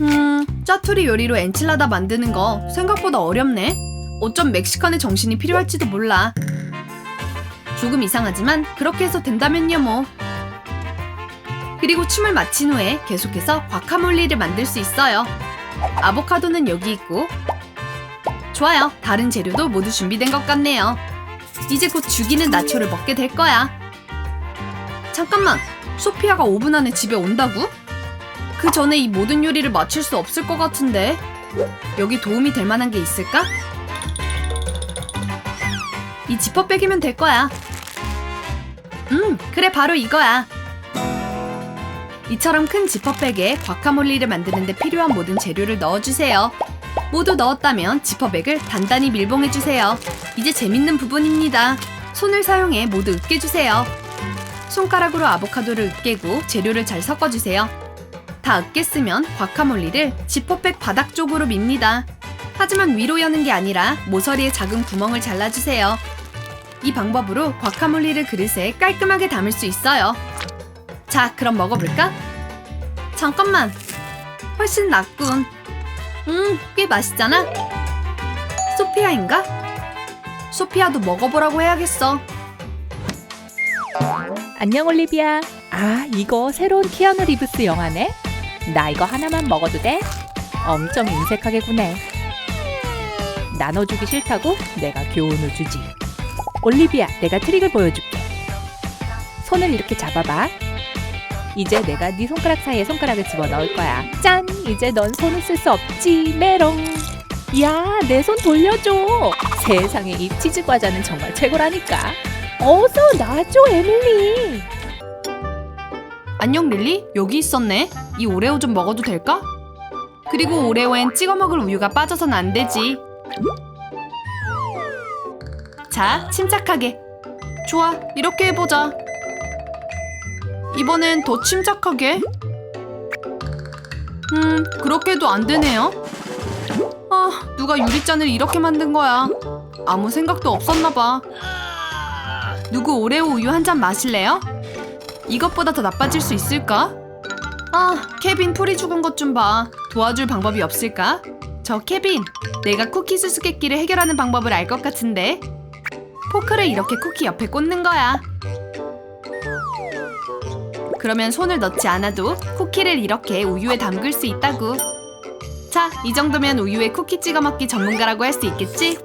음, 짜투리 요리로 엔칠라다 만드는 거 생각보다 어렵네. 어쩜 멕시칸의 정신이 필요할지도 몰라. 조금 이상하지만 그렇게 해서 된다면요 뭐. 그리고 춤을 마친 후에 계속해서 과카몰리를 만들 수 있어요. 아보카도는 여기 있고. 좋아요. 다른 재료도 모두 준비된 것 같네요. 이제 곧 죽이는 나초를 먹게 될 거야. 잠깐만. 소피아가 5분 안에 집에 온다고? 그 전에 이 모든 요리를 맞출 수 없을 것 같은데. 여기 도움이 될 만한 게 있을까? 이 지퍼백이면 될 거야. 음, 그래 바로 이거야. 이처럼 큰 지퍼백에 과카몰리를 만드는데 필요한 모든 재료를 넣어주세요. 모두 넣었다면 지퍼백을 단단히 밀봉해주세요. 이제 재밌는 부분입니다. 손을 사용해 모두 으깨주세요. 손가락으로 아보카도를 으깨고 재료를 잘 섞어주세요. 다 으깼으면 과카몰리를 지퍼백 바닥 쪽으로 밉니다. 하지만 위로 여는 게 아니라 모서리에 작은 구멍을 잘라주세요. 이 방법으로 과카몰리를 그릇에 깔끔하게 담을 수 있어요. 자, 그럼 먹어볼까? 잠깐만. 훨씬 낫군. 음, 꽤 맛있잖아. 소피아인가? 소피아도 먹어보라고 해야겠어. 안녕 올리비아. 아 이거 새로운 키아누 리브스 영화네. 나 이거 하나만 먹어도 돼? 엄청 인색하게 구네. 나눠주기 싫다고 내가 교훈을 주지. 올리비아, 내가 트릭을 보여줄게. 손을 이렇게 잡아봐. 이제 내가 네 손가락 사이에 손가락을 집어넣을 거야. 짠! 이제 넌 손을 쓸 수 없지, 메롱. 야, 내 손 돌려줘. 세상에 이 치즈 과자는 정말 최고라니까. 어서 놔줘, 에밀리. 안녕 릴리? 여기 있었네. 이 오레오 좀 먹어도 될까? 그리고 오레오엔 찍어 먹을 우유가 빠져선 안 되지. 자, 침착하게. 좋아, 이렇게 해보자. 이번엔 더 침착하게. 음, 그렇게 해도 안 되네요. 아, 누가 유리잔을 이렇게 만든 거야. 아무 생각도 없었나 봐. 누구 오레오 우유 한 잔 마실래요? 이것보다 더 나빠질 수 있을까? 아, 케빈 풀이 죽은 것 좀 봐. 도와줄 방법이 없을까? 저 케빈, 내가 쿠키 수수께끼를 해결하는 방법을 알 것 같은데. 포크를 이렇게 쿠키 옆에 꽂는 거야. 그러면 손을 넣지 않아도 쿠키를 이렇게 우유에 담글 수 있다고. 자, 이 정도면 우유에 쿠키 찍어 먹기 전문가라고 할 수 있겠지?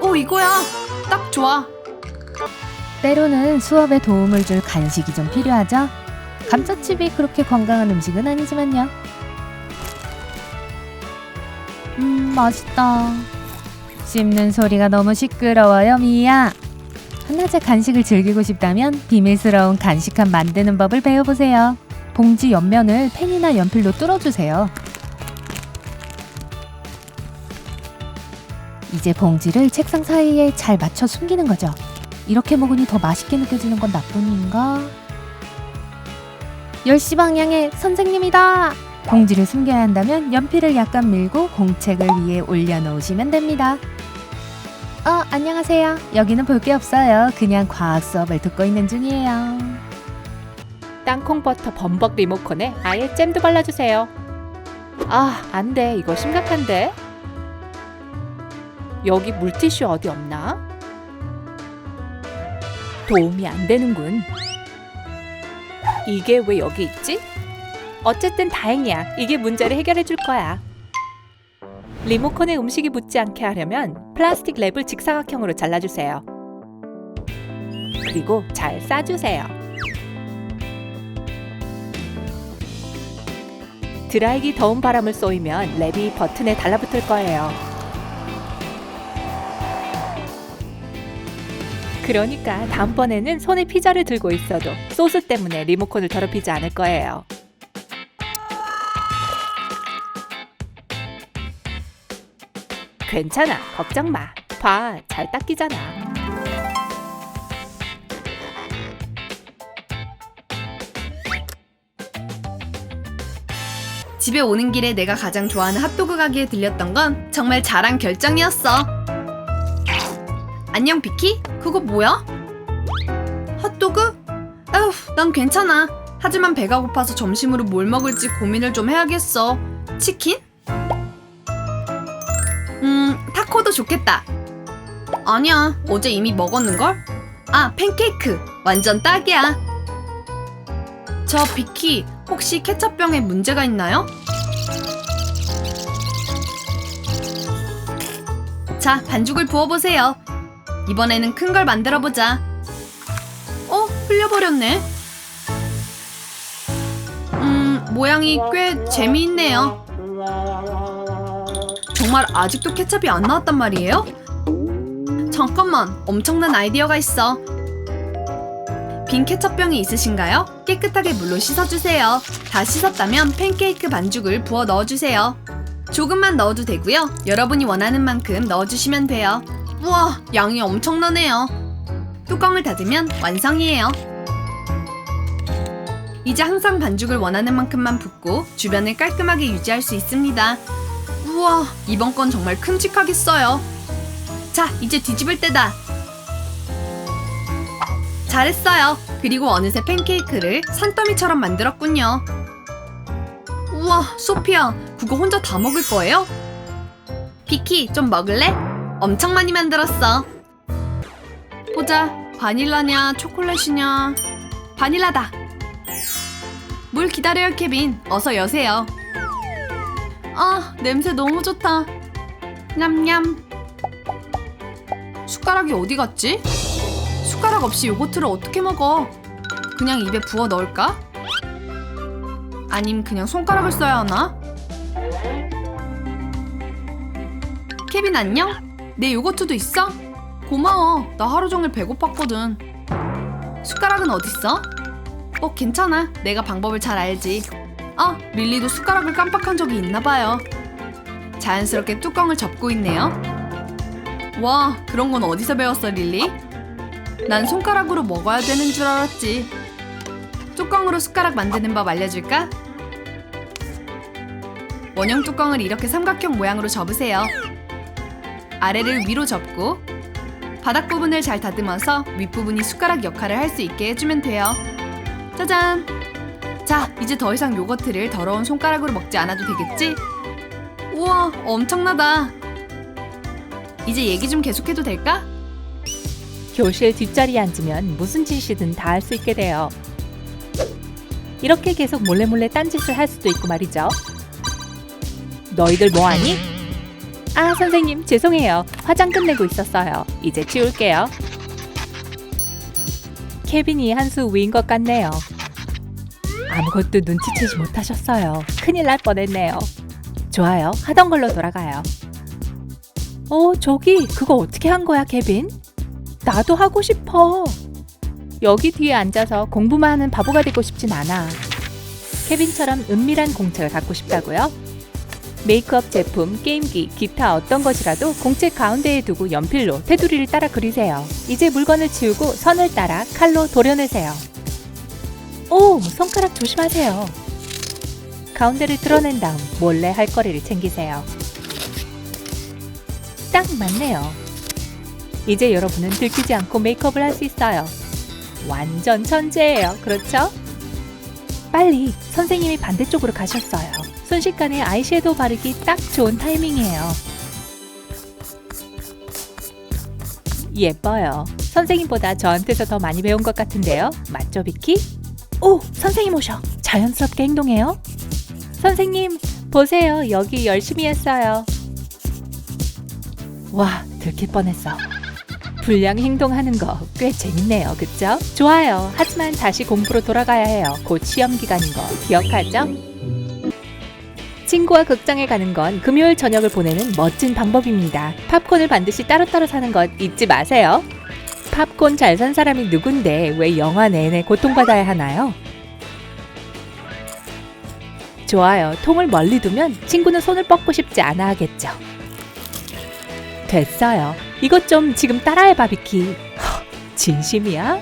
오, 이거야. 딱 좋아. 때로는 수업에 도움을 줄 간식이 좀 필요하죠? 감자칩이 그렇게 건강한 음식은 아니지만요. 음, 맛있다. 씹는 소리가 너무 시끄러워요, 미야. 한낮에 간식을 즐기고 싶다면 비밀스러운 간식함 만드는 법을 배워보세요. 봉지 옆면을 펜이나 연필로 뚫어주세요. 이제 봉지를 책상 사이에 잘 맞춰 숨기는 거죠. 이렇게 먹으니 더 맛있게 느껴지는 건 나뿐인가? 10시 방향에 선생님이다! 봉지를 숨겨야 한다면 연필을 약간 밀고 공책을 위에 올려놓으시면 됩니다. 어, 안녕하세요. 여기는 볼 게 없어요. 그냥 과학 수업을 듣고 있는 중이에요. 땅콩 버터 범벅 리모컨에 아예 잼도 발라주세요. 아, 안 돼. 이거 심각한데? 여기 물티슈 어디 없나? 도움이 안 되는군. 이게 왜 여기 있지? 어쨌든 다행이야. 이게 문제를 해결해 줄 거야. 리모컨에 음식이 묻지 않게 하려면 플라스틱 랩을 직사각형으로 잘라주세요. 그리고 잘 싸주세요. 드라이기 더운 바람을 쏘이면 랩이 버튼에 달라붙을 거예요. 그러니까 다음번에는 손에 피자를 들고 있어도 소스 때문에 리모컨을 더럽히지 않을 거예요. 괜찮아, 걱정 마. 봐, 잘 닦이잖아. 집에 오는 길에 내가 가장 좋아하는 핫도그 가게에 들렸던 건 정말 잘한 결정이었어. 안녕 비키? 그거 뭐야? 핫도그? 에휴, 난 괜찮아. 하지만 배가 고파서 점심으로 뭘 먹을지 고민을 좀 해야겠어. 치킨? 음, 타코도 좋겠다. 아니야, 어제 이미 먹었는걸? 아, 팬케이크. 완전 딱이야. 저 비키, 혹시 케첩병에 문제가 있나요? 자, 반죽을 부어보세요. 이번에는 큰 걸 만들어 보자. 어, 흘려버렸네. 음, 모양이 꽤 재미있네요. 정말 아직도 케첩이 안 나왔단 말이에요? 잠깐만, 엄청난 아이디어가 있어. 빈 케첩병이 있으신가요? 깨끗하게 물로 씻어주세요. 다 씻었다면 팬케이크 반죽을 부어 넣어주세요. 조금만 넣어도 되고요. 여러분이 원하는 만큼 넣어주시면 돼요. 우와, 양이 엄청나네요. 뚜껑을 닫으면 완성이에요. 이제 항상 반죽을 원하는 만큼만 붓고 주변을 깔끔하게 유지할 수 있습니다. 우와, 이번 건 정말 큼직하겠어요. 자, 이제 뒤집을 때다. 잘했어요. 그리고 어느새 팬케이크를 산더미처럼 만들었군요. 우와, 소피아, 그거 혼자 다 먹을 거예요? 비키, 좀 먹을래? 엄청 많이 만들었어. 보자, 바닐라냐, 초콜릿이냐. 바닐라다. 물 기다려요, 케빈. 어서 여세요. 아, 냄새 너무 좋다. 냠냠. 숟가락이 어디 갔지? 숟가락 없이 요거트를 어떻게 먹어? 그냥 입에 부어 넣을까? 아님 그냥 손가락을 써야 하나? 케빈 안녕? 내 요거트도 있어? 고마워. 나 하루 종일 배고팠거든. 숟가락은 어딨어? 어, 괜찮아. 내가 방법을 잘 알지. 아, 릴리도 숟가락을 깜빡한 적이 있나 봐요. 자연스럽게 뚜껑을 접고 있네요. 와, 그런 건 어디서 배웠어, 릴리? 난 손가락으로 먹어야 되는 줄 알았지. 뚜껑으로 숟가락 만드는 법 알려줄까? 원형 뚜껑을 이렇게 삼각형 모양으로 접으세요. 아래를 위로 접고 바닥 부분을 잘 다듬어서 윗부분이 숟가락 역할을 할 수 있게 해주면 돼요. 짜잔! 자, 이제 더 이상 요거트를 더러운 손가락으로 먹지 않아도 되겠지? 우와, 엄청나다. 이제 얘기 좀 계속해도 될까? 교실 뒷자리에 앉으면 무슨 짓이든 다 할 수 있게 돼요. 이렇게 계속 몰래 몰래 딴짓을 할 수도 있고 말이죠. 너희들 뭐하니? 아 선생님 죄송해요. 화장 끝내고 있었어요. 이제 치울게요. 케빈이 한 수 위인 것 같네요. 아무것도 눈치채지 못하셨어요. 큰일 날 뻔했네요. 좋아요. 하던 걸로 돌아가요. 어 저기 그거 어떻게 한 거야 케빈? 나도 하고 싶어. 여기 뒤에 앉아서 공부만 하는 바보가 되고 싶진 않아. 케빈처럼 은밀한 공책을 갖고 싶다고요? 메이크업 제품, 게임기, 기타 어떤 것이라도 공책 가운데에 두고 연필로 테두리를 따라 그리세요. 이제 물건을 치우고 선을 따라 칼로 도려내세요. 오, 손가락 조심하세요. 가운데를 드러낸 다음 몰래 할 거리를 챙기세요. 딱 맞네요. 이제 여러분은 들키지 않고 메이크업을 할 수 있어요. 완전 천재예요. 그렇죠? 빨리 선생님이 반대쪽으로 가셨어요. 순식간에 아이섀도우 바르기 딱 좋은 타이밍이에요. 예뻐요. 선생님보다 저한테서 더 많이 배운 것 같은데요. 맞죠, 비키? 오, 선생님 오셔. 자연스럽게 행동해요. 선생님, 보세요. 여기 열심히 했어요. 와, 들킬 뻔했어. 불량 행동하는 거 꽤 재밌네요. 그쵸? 좋아요. 하지만 다시 공부로 돌아가야 해요. 곧 시험 기간인 거 기억하죠? 친구와 극장에 가는 건 금요일 저녁을 보내는 멋진 방법입니다. 팝콘을 반드시 따로따로 사는 것 잊지 마세요. 팝콘 잘 산 사람이 누군데 왜 영화 내내 고통받아야 하나요? 좋아요. 통을 멀리 두면 친구는 손을 뻗고 싶지 않아 하겠죠. 됐어요. 이것 좀 지금 따라해봐, 비키. 허, 진심이야?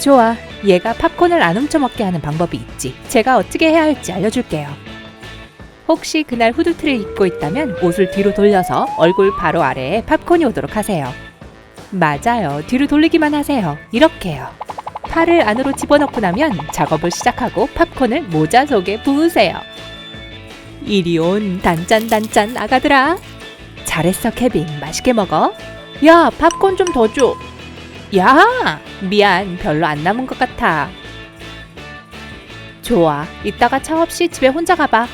좋아. 얘가 팝콘을 안 훔쳐먹게 하는 방법이 있지. 제가 어떻게 해야 할지 알려줄게요. 혹시 그날 후드티를 입고 있다면 옷을 뒤로 돌려서 얼굴 바로 아래에 팝콘이 오도록 하세요. 맞아요. 뒤로 돌리기만 하세요. 이렇게요. 팔을 안으로 집어넣고 나면 작업을 시작하고 팝콘을 모자 속에 부으세요. 이리 온 단짠단짠 아가들아. 잘했어 케빈 맛있게 먹어. 야 팝콘 좀 더 줘. 야 미안 별로 안 남은 것 같아. 좋아 이따가 차 없이 집에 혼자 가봐.